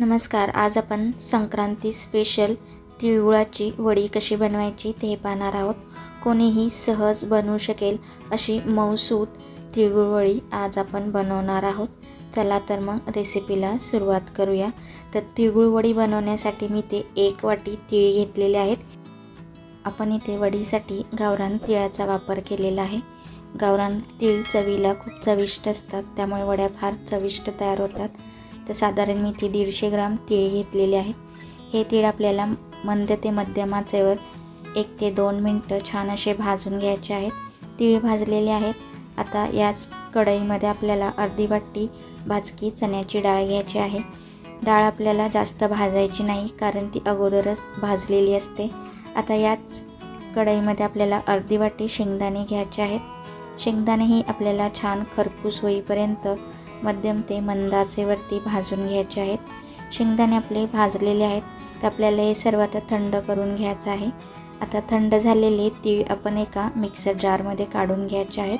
नमस्कार आज आपण संक्रांती स्पेशल तिळगुळाची वडी कशी बनवायची ते पाहणार आहोत. कोणीही सहज बनवू शकेल अशी मऊसूत तिळगुळ वडी आज आपण बनवणार आहोत. चला तर मग रेसिपीला सुरुवात करूया. तर तिळगुळ वडी बनवण्यासाठी मी ते एक वाटी तिळ घेतलेले आहेत. आपण इथे वडीसाठी गावरान तिळाचा वापर केलेला आहे. गावरान तीळ चवीला खूप चविष्ट असतात त्यामुळे वड्या फार चविष्ट तयार होतात. तर साधारण मी ती दीडशे ग्राम तीळ घेतलेले आहेत हे तीळ आपल्याला मंद ते मध्यम आचेवर एक ते दोन मिनटं छान असे भाजून घ्यायचे आहेत. तीळ भाजलेले आहेत. आता याच कढईमध्ये आपल्याला अर्धी वाटी भाजकी चण्याची डाळ घ्यायची आहे. डाळ आपल्याला जास्त भाजायची नाही कारण ती अगोदरच भाजलेली असते. आता याच कढईमध्ये आपल्याला अर्धी वाटी शेंगदाणे घ्यायचे आहेत. शेंगदाणेही आपल्याला छान खरपूस होईपर्यंत मध्यम ते मंदाचेवरती भाजून घ्यायचे आहेत. शेंगदाणे आपले भाजलेले आहेत. तर आपल्याला हे सर्व आता थंड करून घ्यायचं आहे. आता थंड झालेले तीळ आपण एका मिक्सर जारमध्ये काढून घ्यायचे आहेत.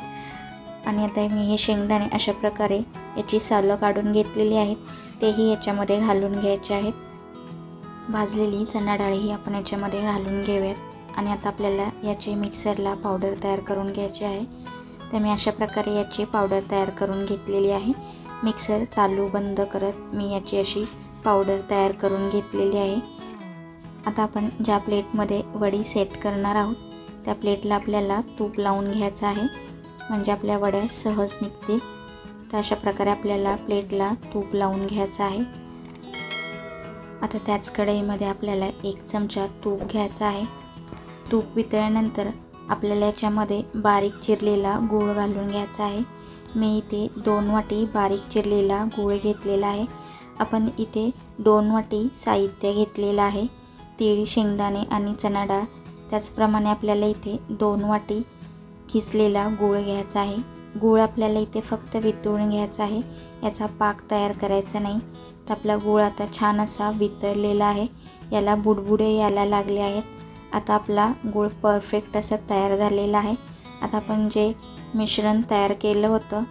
आणि आता मी हे शेंगदाणे अशा प्रकारे याची सालं काढून घेतलेली आहेत. तेही याच्यामध्ये घालून घ्यायचे आहेत. भाजलेली चणा डाळही आपण याच्यामध्ये घालून घेऊयात. आणि आता आपल्याला याची मिक्सरला पावडर तयार करून घ्यायची आहे. तर मी अशा प्रकारे याची पावडर तयार करून घेतलेली आहे. मिक्सर चालू बंद करत मी याची अशी पावडर तयार करून घेतलेली आहे. आता आपण ज्या प्लेटमध्ये वडी सेट करणार आहोत त्या प्लेटला आपल्याला तूप लावून घ्यायचं आहे. म्हणजे आपल्या वड्या सहज निघतील. तर अशा प्रकारे आपल्याला प्लेटला तूप लावून घ्यायचं आहे. आता त्याच कढईमध्ये आपल्याला एक चमचा तूप घ्यायचा आहे. तूप वितळल्यानंतर आपल्याला याच्यामध्ये बारीक चिरलेला गूळ घालून घ्यायचा आहे. मी इथे दोन वाटी बारीक चिरलेला गूळ घेतलेला आहे. आपण इथे दोन वाटी साहित्य घेतलेलं आहे. तीळ शेंगदाणे आणि चणा डाळ त्याचप्रमाणे आपल्याला इथे दोन वाटी खिसलेला गूळ घ्यायचा आहे. गूळ आपल्याला इथे फक्त वितळून घ्यायचा आहे. याचा पाक तयार करायचा नाही. तर आपला गूळ आता छान असा वितळलेला आहे. याला बुडबुडे यायला लागले आहेत. आता आपला गूळ परफेक्ट असं तयार झालेला आहे. आता आपण जे मिश्रण तयार केलं होतं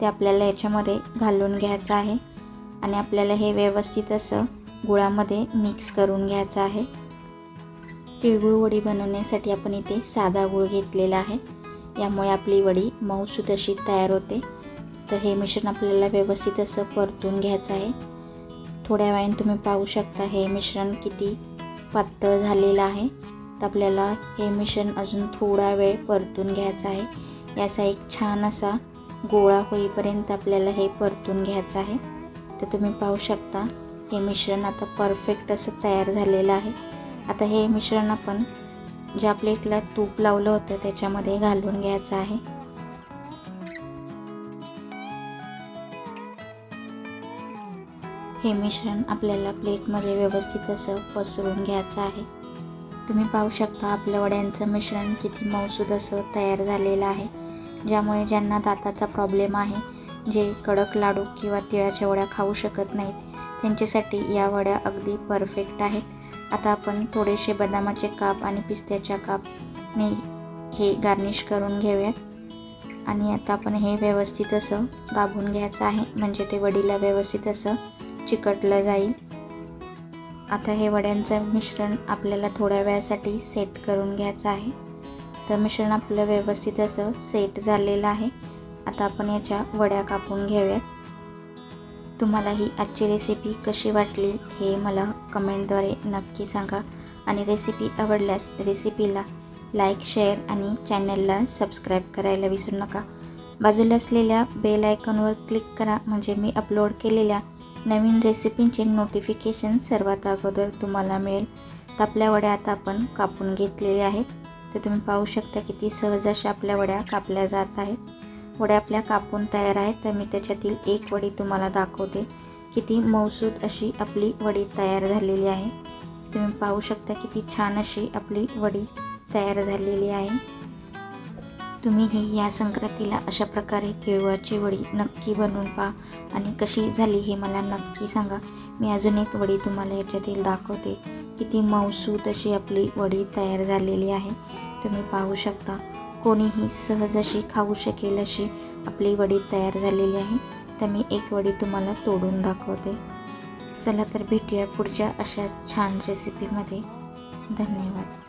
ते आपल्याला याच्यामध्ये घालून घ्यायचं आहे. आणि आपल्याला हे व्यवस्थित असं गुळामध्ये मिक्स करून घ्यायचं आहे. तिळगुळ वडी बनवण्यासाठी आपण इथे साधा गुळ घेतलेला आहे. यामुळे आपली वडी मऊसूत अशी तयार होते. तर हे मिश्रण आपल्याला व्यवस्थित असं परतून घ्यायचं आहे. थोड्या वेळाने तुम्ही पाहू शकता हे मिश्रण किती पातळ झालेलं आहे. तर आपल्याला हे मिश्रण अजून थोडा वेळ परतून घ्यायचं आहे. याचा एक छान असा गोळा होईपर्यंत आपल्याला हे परतून घ्यायचं आहे. तर तुम्ही पाहू शकता हे मिश्रण आता परफेक्ट असं तयार झालेलं आहे. आता हे मिश्रण आपण ज्या प्लेटला तूप लावलं होतं त्याच्यामध्ये घालून घ्यायचं आहे. हे मिश्रण आपल्याला प्लेटमध्ये व्यवस्थित असं पसरून घ्यायचं आहे. तुम्ही पाहू शकता आपल्या वड्यांचं मिश्रण किती मौसूद असं तयार झालेलं आहे ज्यामुळे ज्यांना दाताचा प्रॉब्लेम आहे जे कडक लाडू किंवा तिळाच्या वड्या खाऊ शकत नाहीत त्यांच्यासाठी या वड्या अगदी परफेक्ट आहेत आता आपण थोडेसे बदामाचे काप आणि पिस्त्याच्या कापने हे गार्निश करून घेऊयात. आणि आता आपण हे व्यवस्थित असं दाबून घ्यायचं आहे म्हणजे ते वडीला व्यवस्थित असं चिकटलं जाईल. आता हे वड्यांचं मिश्रण आपल्याला थोड्या वेळासाठी सेट करून घ्यायचं आहे. तर मिश्रण आपलं व्यवस्थित असं सेट झालेलं आहे. आता आपण याच्या वड्या कापून घेऊयात. तुम्हाला ही आजची रेसिपी कशी वाटली हे मला कमेंटद्वारे नक्की सांगा. आणि रेसिपी आवडल्यास रेसिपीला लाईक शेअर आणि चॅनलला सबस्क्राईब करायला विसरू नका. बाजूला असलेल्या बेल आयकॉनवर क्लिक करा. म्हणजे मी अपलोड केलेल्या नवीन रेसिपींचे नोटिफिकेशन सर्वात अगोदर तुम्हाला मिळेल. तर आपल्या वड्या आता आपण कापून घेतलेल्या आहेत. तर तुम्ही पाहू शकता किती सहज अशा आपल्या वड्या कापल्या जात आहेत. वड्या आपल्या कापून तयार आहेत. तर मी त्याच्यातील एक वडी तुम्हाला दाखवते किती मौसूद अशी आपली वडी तयार झालेली आहे. तुम्ही पाहू शकता किती छान अशी आपली वडी तयार झालेली आहे. तुम्हीही या संक्रांतीला अशा प्रकारे तिळवाची वडी नक्की बनवून पहा. आणि कशी झाली हे मला नक्की सांगा. मी अजून एक वडी तुम्हाला याच्यातील दाखवते. किती मौसू अशी आपली वडी तयार झालेली आहे. तुम्ही पाहू शकता. कोणीही सहज अशी खाऊ शकेल अशी आपली वडी तयार झालेली आहे. तर मी एक वडी तुम्हाला तोडून दाखवते. चला तर भेटूया पुढच्या अशा छान रेसिपीमध्ये धन्यवाद.